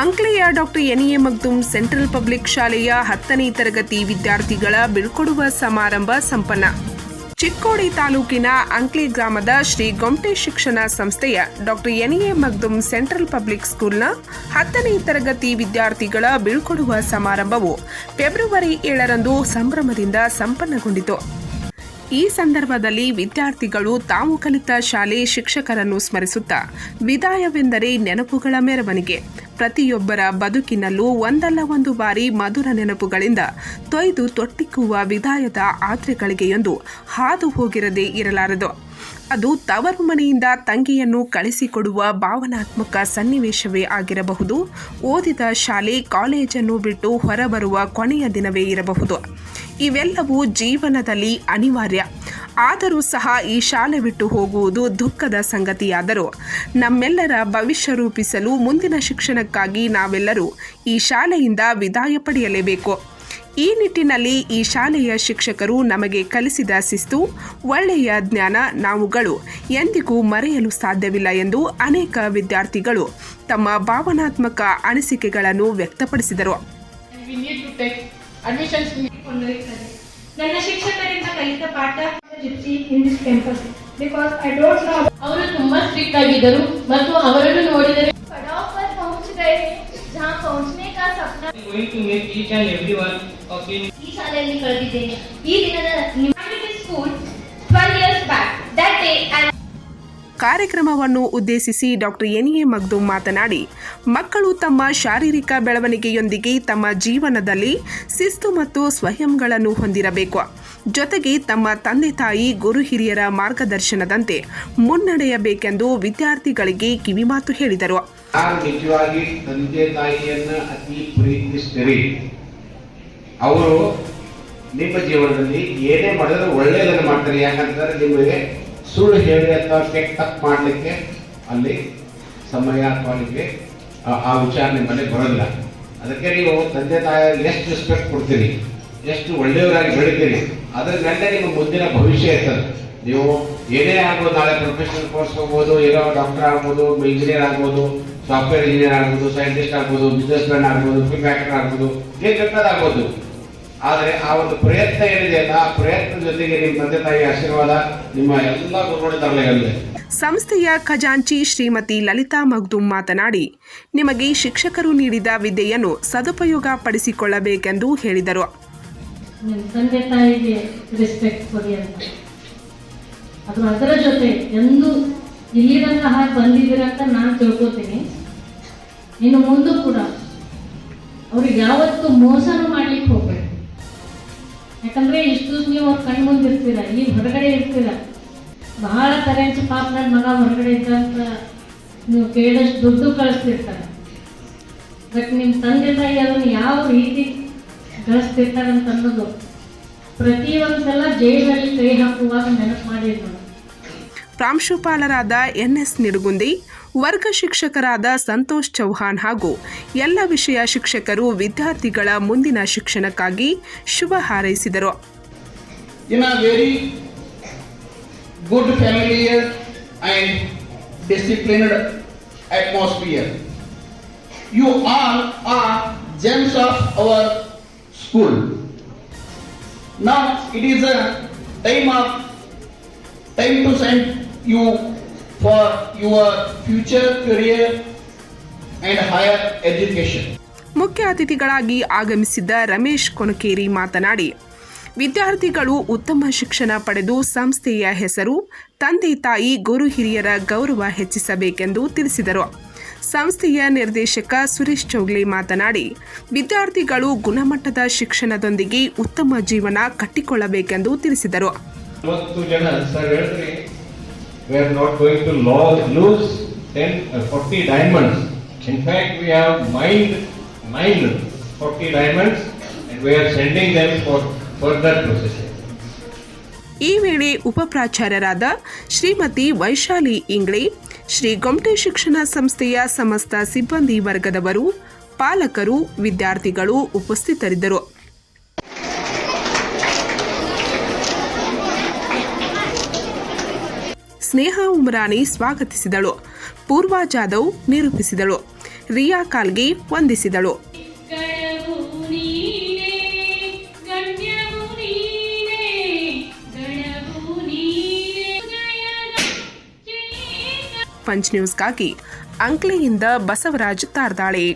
ಅಂಕ್ಲೆಯ doctor N A Magdum central public ಶಾಲೆಯ ಹತ್ತನೇ ತರಗತಿ ವಿದ್ಯಾರ್ಥಿಗಳ ಬೀಳ್ಕೊಡುವ ಸಮಾರಂಭ ಸಂಪನ್ನ. ಚಿಕ್ಕೋಡಿ ತಾಲೂಕಿನ ಅಂಕ್ಲಿ ಗ್ರಾಮದ ಶ್ರೀ ಗೊಮ್ಟೆ ಶಿಕ್ಷಣ ಸಂಸ್ಥೆಯ doctor N A Magdum central public ಸ್ಕೂಲ್ನ ಹತ್ತನೇ ತರಗತಿ ವಿದ್ಯಾರ್ಥಿಗಳ ಬೀಳ್ಕೊಡುವ ಸಮಾರಂಭವು ಫೆಬ್ರವರಿ ಏಳರಂದು ಸಂಭ್ರಮದಿಂದ ಸಂಪನ್ನಗೊಂಡಿತು. ಈ ಸಂದರ್ಭದಲ್ಲಿ ವಿದ್ಯಾರ್ಥಿಗಳು ತಾವು ಕಲಿತ ಶಾಲೆ ಶಿಕ್ಷಕರನ್ನು ಸ್ಮರಿಸುತ್ತಾ, ವಿದಾಯವೆಂದರೆ ನೆನಪುಗಳ ಮೆರವಣಿಗೆ. ಪ್ರತಿಯೊಬ್ಬರ ಬದುಕಿನಲ್ಲೂ ಒಂದಲ್ಲ ಒಂದು ಬಾರಿ ಮಧುರ ನೆನಪುಗಳಿಂದ ತೊಯ್ದು ತೊಟ್ಟಿಕ್ಕುವ ವಿದಾಯದ ಆತ್ರೆಗಳಿಗೆಯೊಂದು ಹಾದು ಹೋಗಿರದೇ ಇರಲಾರದು. ಅದು ತವರು ಮನೆಯಿಂದ ತಂಗಿಯನ್ನು ಕಳಿಸಿಕೊಡುವ ಭಾವನಾತ್ಮಕ ಸನ್ನಿವೇಶವೇ ಆಗಿರಬಹುದು. ಓದಿದ ಶಾಲೆ, ಕಾಲೇಜನ್ನು ಬಿಟ್ಟು ಹೊರಬರುವ ಕೊನೆಯ ದಿನವೇ ಇರಬಹುದು. ಇವೆಲ್ಲವೂ ಜೀವನದಲ್ಲಿ ಅನಿವಾರ್ಯ. ಆದರೂ ಸಹ ಈ ಶಾಲೆ ಬಿಟ್ಟು ಹೋಗುವುದು ದುಃಖದ ಸಂಗತಿಯಾದರೂ ನಮ್ಮೆಲ್ಲರ ಭವಿಷ್ಯ ರೂಪಿಸಲು ಮುಂದಿನ ಶಿಕ್ಷಣಕ್ಕಾಗಿ ನಾವೆಲ್ಲರೂ ಈ ಶಾಲೆಯಿಂದ ವಿದಾಯ ಪಡೆಯಲೇಬೇಕು. ಈ ನಿಟ್ಟಿನಲ್ಲಿ ಈ ಶಾಲೆಯ ಶಿಕ್ಷಕರು ನಮಗೆ ಕಲಿಸಿದ ಶಿಸ್ತು ಒಳ್ಳೆಯ ಜ್ಞಾನ ನಾವುಗಳು ಎಂದಿಗೂ ಮರೆಯಲು ಸಾಧ್ಯವಿಲ್ಲ ಎಂದು ಅನೇಕ ವಿದ್ಯಾರ್ಥಿಗಳು ತಮ್ಮ ಭಾವನಾತ್ಮಕ ಅನಿಸಿಕೆಗಳನ್ನು ವ್ಯಕ್ತಪಡಿಸಿದರು. ನನ್ನ ಶಿಕ್ಷಕರಿಂದ ಕಲಿತ ಪಾಠ gypsy in this campus because I don't know ಅವರು ತುಂಬಾ ಸ್ಟ್ರಿಕ್ಟ್ ಆಗಿದ್ದರು ಮತ್ತು ಅವರನ್ನು ನೋಡಿದರೆ पड़ाव पर पहुंच गए जहां पहुंचने का सपना going to make each and every one of you ಈ ಶಾಲೆಯಲ್ಲಿ ಕಳೆದಿದ್ದೇನೆ ಈ ದಿನದ school twelve years back that day ಕಾರ್ಯಕ್ರಮವನ್ನು ಉದ್ದೇಶಿಸಿ ಡಾಕ್ಟರ್ ಎನ್ ಎ ಮಗ್ದುಮ್ ಮಾತನಾಡಿ ಮಕ್ಕಳು ತಮ್ಮ ಶಾರೀರಿಕ ಬೆಳವಣಿಗೆಯೊಂದಿಗೆ ತಮ್ಮ ಜೀವನದಲ್ಲಿ ಶಿಸ್ತು ಮತ್ತು ಸ್ವಯಂಗಳನ್ನು ಹೊಂದಿರಬೇಕು ಜೊತೆಗೆ ತಮ್ಮ ತಂದೆ ತಾಯಿ ಗುರು ಹಿರಿಯರ ಮಾರ್ಗದರ್ಶನದಂತೆ ಮುನ್ನಡೆಯಬೇಕೆಂದು ವಿದ್ಯಾರ್ಥಿಗಳಿಗೆ ಕಿವಿಮಾತು ಹೇಳಿದರು. ನಿಜವಾಗಿ ತಂದೆ ತಾಯಿಯನ್ನ ಅತಿ ಪ್ರೀತಿಸ್ತೀರಿ ಅವರು ನಿಮ್ಮ ಜೀವನದಲ್ಲಿ ಏನೇ ಮಾಡಿದ್ರು ಒಳ್ಳೆಯದನ್ನು ಮಾಡ್ತಾರೆ. ಯಾಕಂತಂದ್ರೆ ನಿಮಗೆ ಸುಳ್ಳು ಹೇಳಿ ಅಥವಾ ಕೆಟ್ಟ ತಪ್ಪು ಮಾಡಲಿಕ್ಕೆ ಅಲ್ಲಿ ಸಮಯ ಅಥವಾ ನಿಮಗೆ ಆ- ಆ ವಿಚಾರ ನಿಮ್ಮಲ್ಲಿ ಬರೋದಿಲ್ಲ. ಅದಕ್ಕೆ ನೀವು ತಂದೆ ತಾಯಿ ಎಷ್ಟು ರೆಸ್ಪೆಕ್ಟ್ ಕೊಡ್ತೀರಿ ಎಷ್ಟು ಒಳ್ಳೆಯವರಾಗಿ ಬೆಳಿತೀರಿ ಅದ್ರ ಮೇಲೆ ನಿಮ್ಮ ಮುಂದಿನ ಭವಿಷ್ಯ ಇರ್ತದೆ ನೀವು ಏನೇ ಆಗ್ಬೋದು, ನಾಳೆ ಪ್ರೊಫೆಷನಲ್ ಕೋರ್ಸ್ ಹೋಗ್ಬೋದು, ಏನೋ ಡಾಕ್ಟರ್ ಆಗ್ಬೋದು ಇಂಜಿನಿಯರ್ ಆಗ್ಬೋದು ಸಾಫ್ಟ್ವೇರ್ ಇಂಜಿನಿಯರ್ ಆಗ್ಬೋದು ಸೈಂಟಿಸ್ಟ್ ಆಗ್ಬೋದು ಬಿಸ್ನೆಸ್ ಮ್ಯಾನ್ ಆಗ್ಬೋದು ಫಿಲ್ಮ್ ಆಕ್ಟರ್ ಆಗ್ಬೋದು. ಬೇಕಾದಾಗ್ಬೋದು ಆದರೆ ಆ ಒಂದು ಪ್ರಯತ್ನ ಏನಿದೆಯಲ್ಲ ಆ ಪ್ರಯತ್ನ ಜೊತೆಗೆ ನಿಮ್ಮ ತಂದೆ ತಾಯಿ ಆಶೀರ್ವಾದ ನಿಮ್ಮ ಎಲ್ಲ ಗುರುಗಳ ತರಲೆಗಳಿದೆ ಸಂಸ್ಥೆಯ ಖಜಾಂಚಿ ಶ್ರೀಮತಿ ಲಲಿತಾ ಮಗ್ದುಂ ಮಾತನಾಡಿ, ನಿಮಗೆ ಶಿಕ್ಷಕರು ನೀಡಿದ ವಿದ್ಯೆಯನ್ನು ಸದುಪಯೋಗ ಪಡಿಸಿಕೊಳ್ಳಬೇಕೆಂದು ಹೇಳಿದರು. ನಿಮ್ಮ ತಂದೆ ತಾಯಿಗೆ ರೆಸ್ಪೆಕ್ಟ್ ಕೊಡಿ ಅಂತ. ಅದು ಅದರ ಜೊತೆ ಎಂದು ಇಲ್ಲಿರಂತಹ ತನಕ ಹಾಗೆ ಬಂದಿದ್ದೀರ ಅಂತ ನಾನು ತಿಳ್ಕೊತೀನಿ. ಇನ್ನು ಮುಂದೂ ಕೂಡ ಅವ್ರಿಗೆ ಯಾವತ್ತೂ ಮೋಸನೂ ಮಾಡ್ಲಿಕ್ಕೆ ಹೋಗ್ಬೇಡಿ. ಯಾಕಂದ್ರೆ ಇಷ್ಟು ನೀವು ಅವ್ರ ಕಣ್ ಮುಂದೆ ಈ ಹೊರಗಡೆ ಇರ್ತೀರ? ಬಹಳ ಪೇರೆಂಟ್ಸ್ ಪಾಪ ನನ್ನ ಮಗ ಹೊರಗಡೆ ಇದ್ದ ಅಂತ ನೀವು ಕೇಳಿದಷ್ಟು ದುಡ್ಡು ಕಳಿಸ್ತಿರ್ತಾರೆ. ಬಟ್ ನಿಮ್ಮ ತಂದೆ ತಾಯಿ ಅದನ್ನು ಯಾವ ರೀತಿ ಗಳಿಸ್ತಿರ್ತಾರಂತ ಅನ್ನೋದು. ಪ್ರತಿಯೊಂದ್ಸಲ ಜೈಲಲ್ಲಿ ಕೈ ಹಾಕುವಾಗ ನೆನಪು ಮಾಡಿದ್ರು ಪ್ರಾಂಶುಪಾಲರಾದ ಎನ್ ಎಸ್ ನಿಡುಗುಂದಿ ವರ್ಗ ಶಿಕ್ಷಕರಾದ ಸಂತೋಷ್ ಚೌಹಾನ್ ಹಾಗೂ ಎಲ್ಲ ವಿಷಯ ಶಿಕ್ಷಕರು ವಿದ್ಯಾರ್ಥಿಗಳ ಮುಂದಿನ ಶಿಕ್ಷಣಕ್ಕಾಗಿ ಶುಭ ಹಾರೈಸಿದರು. In a very good familiar and disciplined atmosphere. You all are gems of our school. Now, it is a time of, time to send you for your future career and higher education. ಮುಖ್ಯ ಅತಿಥಿಗಳಾಗಿ ಆಗಮಿಸಿದ್ದ ರಮೇಶ್ ಕೊನಕೇರಿ ಮಾತನಾಡಿ, ವಿದ್ಯಾರ್ಥಿಗಳು ಉತ್ತಮ ಶಿಕ್ಷಣ ಪಡೆದು ಸಂಸ್ಥೆಯ ಹೆಸರು, ತಂದೆ ತಾಯಿ, ಗುರು ಹಿರಿಯರ ಗೌರವ ಹೆಚ್ಚಿಸಬೇಕೆಂದು ತಿಳಿಸಿದರು ಸಂಸ್ಥೆಯ ನಿರ್ದೇಶಕ ಸುರೇಶ್ ಚೌಗ್ಲೆ ಮಾತನಾಡಿ ವಿದ್ಯಾರ್ಥಿಗಳು ಗುಣಮಟ್ಟದ ಶಿಕ್ಷಣದೊಂದಿಗೆ ಉತ್ತಮ ಜೀವನ ಕಟ್ಟಿಕೊಳ್ಳಬೇಕೆಂದು ತಿಳಿಸಿದರು. ಈ ವೇಳೆ ಉಪಪ್ರಾಚಾರ್ಯರಾದ ಶ್ರೀಮತಿ ವೈಶಾಲಿ ಇಂಗ್ಳೆ ಶ್ರೀ ಗೊಮ್ಟೆ ಶಿಕ್ಷಣ ಸಂಸ್ಥೆಯ ಸಮಸ್ತ ಸಿಬ್ಬಂದಿ ವರ್ಗದವರು, ಪಾಲಕರು, ವಿದ್ಯಾರ್ಥಿಗಳು ಉಪಸ್ಥಿತರಿದ್ದರು. ಸ್ನೇಹ ಉಮ್ರಾನಿ ಸ್ವಾಗತಿಸಿದಳು. ಪೂರ್ವ ಜಾಧವ್ ನಿರೂಪಿಸಿದಳು. ರಿಯಾ ಕಾಲ್ಗೆ ವಂದಿಸಿದಳು. ಪಂಚ್ ನ್ಯೂಸ್ಗಾಗಿ ಅಂಕ್ಲಿಯಿಂದ ಬಸವರಾಜ್ ತಾರ್ದಾಳೆ.